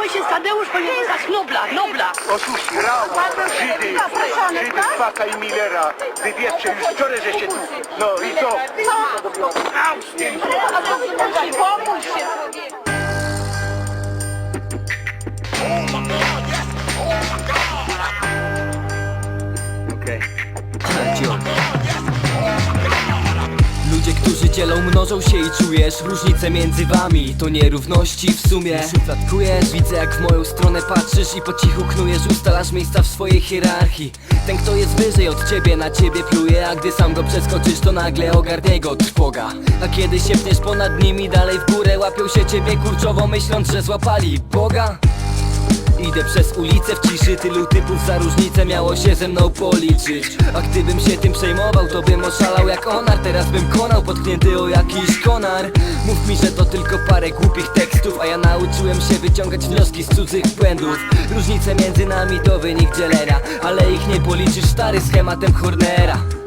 ojciec Tadeusz powinien dostać Nobla, Nobla. Oszuści, Rao, Żydy, Żydy z Baka i Millera. Wybierzcie już wczoraj, że się tu... No i co? Z. Pomóż się Dzielą, mnożą się i czujesz różnicę między wami. To nierówności w sumie. Szufladkujesz, widzę jak w moją stronę patrzysz I po cichu knujesz, ustalasz miejsca w swojej hierarchii. Ten kto jest wyżej od ciebie na ciebie pluje A gdy sam go przeskoczysz to nagle ogarnie go trwoga. A kiedy się pniesz ponad nimi dalej w górę Łapią się ciebie kurczowo myśląc, że złapali Boga Idę przez ulicę w ciszy, tylu typów za różnicę miało się ze mną policzyć. A gdybym się tym przejmował, to bym oszalał jak onar. Teraz bym konał, potknięty o jakiś konar. Mów mi, że to tylko parę głupich tekstów A ja nauczyłem się wyciągać wnioski z cudzych błędów. Różnice między nami to wynik dzielenia Ale ich nie policzysz stary schematem Hornera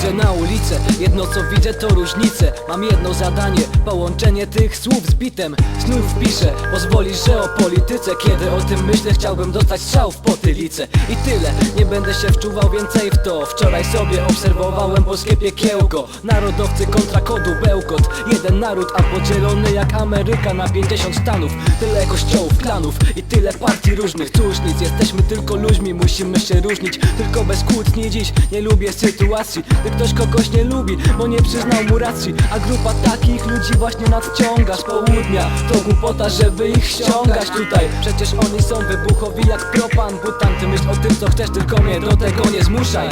Wychodzę na ulicę, jedno co widzę to różnice. Mam jedno zadanie, połączenie tych słów z bitem. Znów piszę, pozwolisz, że o polityce. Kiedy o tym myślę, chciałbym dostać strzał w potylicę. I tyle, nie będę się wczuwał więcej w to. Wczoraj sobie obserwowałem polskie piekiełko. Narodowcy kontra kodu bełkot. Jeden naród, a podzielony jak Ameryka na 50 stanów. Tyle kościołów, klanów i tyle partii różnych. Cóż nic, jesteśmy tylko ludźmi, musimy się różnić. Tylko bez kłótni dziś, nie lubię sytuacji Gdy ktoś kogoś nie lubi, bo nie przyznał mu racji A grupa takich ludzi właśnie nadciąga z południa. To głupota, żeby ich ściągać tutaj. Przecież oni są wybuchowi jak propan butan Ty myśl o tym co chcesz, tylko mnie do tego nie zmuszaj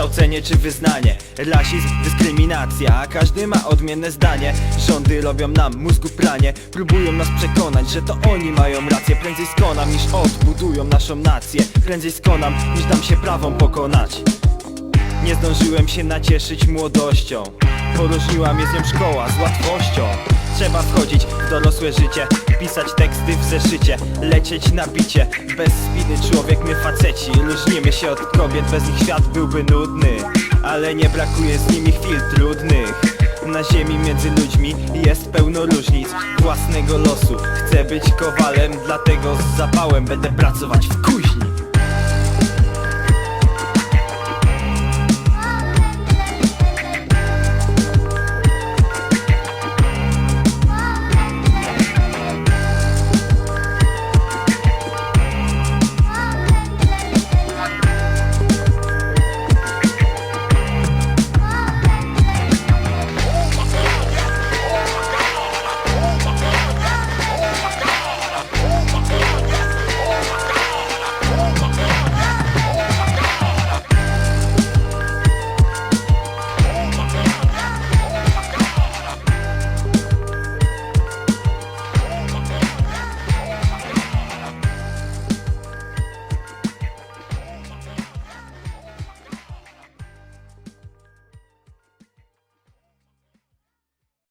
skóry, wykształcenie czy wyznanie. Rasizm, dyskryminacja, każdy ma odmienne zdanie. Rządy robią nam mózgu pranie Próbują nas przekonać, że to oni mają rację. Prędzej skonam niż odbudują naszą nację. Prędzej skonam niż dam się prawom pokonać. Nie zdążyłem się nacieszyć młodością. Poróżniła mnie z nią szkoła z łatwością Trzeba wchodzić w dorosłe życie Pisać teksty w zeszycie Lecieć na bicie. Bez spiny człowiek my faceci Różnimy się od kobiet Bez nich świat byłby nudny. Ale nie brakuje z nimi chwil trudnych. Na ziemi między ludźmi jest pełno różnic. Własnego losu Chcę być kowalem Dlatego z zapałem będę pracować w kuźni